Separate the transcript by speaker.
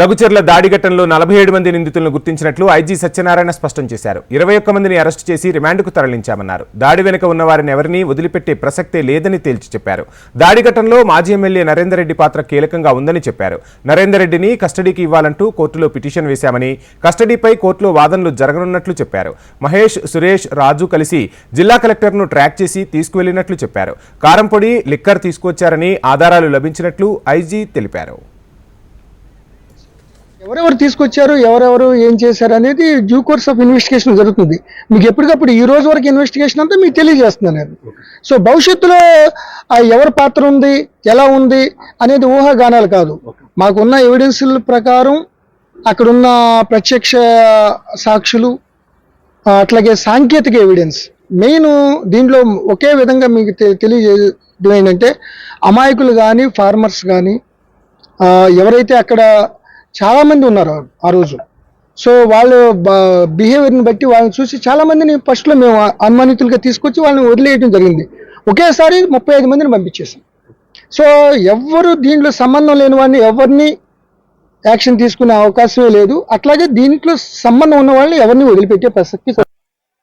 Speaker 1: లఘుచర్ల దాడి ఘటనలో నలభై ఏడు మంది నిందితులను గుర్తించినట్లు ఐజీ సత్యనారాయణ స్పష్టం చేశారు. ఇరవై ఒక్క మందిని అరెస్టు చేసి రిమాండ్కు తరలించామన్నారు. దాడి వెనుక ఉన్న వారిని ఎవరినీ వదిలిపెట్టే ప్రసక్తే లేదని తేల్చి చెప్పారు. దాడి ఘటనలో మాజీ ఎమ్మెల్యే నరేందర్ రెడ్డి పాత్ర కీలకంగా ఉందని చెప్పారు. నరేందర్ రెడ్డిని కస్టడీకి ఇవ్వాలంటూ కోర్టులో పిటిషన్ వేశామని కస్టడీపై కోర్టులో వాదనలు జరగనున్నట్లు చెప్పారు. మహేష్ సురేష్ రాజు కలిసి జిల్లా కలెక్టర్ను ట్రాక్ చేసి తీసుకువెళ్ళినట్లు చెప్పారు. కారంపొడి లిక్కర్ తీసుకొచ్చారని ఆధారాలు లభించినట్లు ఐజీ తెలిపారు.
Speaker 2: ఎవరెవరు తీసుకొచ్చారు ఎవరెవరు ఏం చేశారు అనేది డ్యూ కోర్స్ ఆఫ్ ఇన్వెస్టిగేషన్ జరుగుతుంది. మీకు ఎప్పటికప్పుడు ఈ రోజు వరకు ఇన్వెస్టిగేషన్ అంతా మీకు తెలియజేస్తున్నాను నేను సో భవిష్యత్తులో ఎవరి పాత్ర ఉంది ఎలా ఉంది అనేది ఊహాగానాలు కాదు. మాకున్న ఎవిడెన్స్ల ప్రకారం అక్కడున్న ప్రత్యక్ష సాక్షులు అట్లాగే సాంకేతిక ఎవిడెన్స్ మెయిన్ దీంట్లో ఒకే విధంగా మీకు తెలియజేది తెలియజేయడం ఏంటంటే అమాయకులు కానీ ఫార్మర్స్ కానీ ఎవరైతే అక్కడ చాలా మంది ఉన్నారు ఆ- రోజు. సో వాళ్ళు బిహేవియర్ని బట్టి వాళ్ళని చూసి చాలా మందిని ఫస్ట్లో మేము అనుమానితులుగా తీసుకొచ్చి వాళ్ళని వదిలేయడం జరిగింది. ఒకేసారి ముప్పై ఐదు మందిని పంపించేసాం. సో ఎవ్వరు దీంట్లో సంబంధం లేని వాడిని ఎవరిని యాక్షన్ తీసుకునే అవకాశమే లేదు. అట్లాగే దీంట్లో సంబంధం ఉన్న వాళ్ళని ఎవరిని వదిలిపెట్టే ప్రసక్తి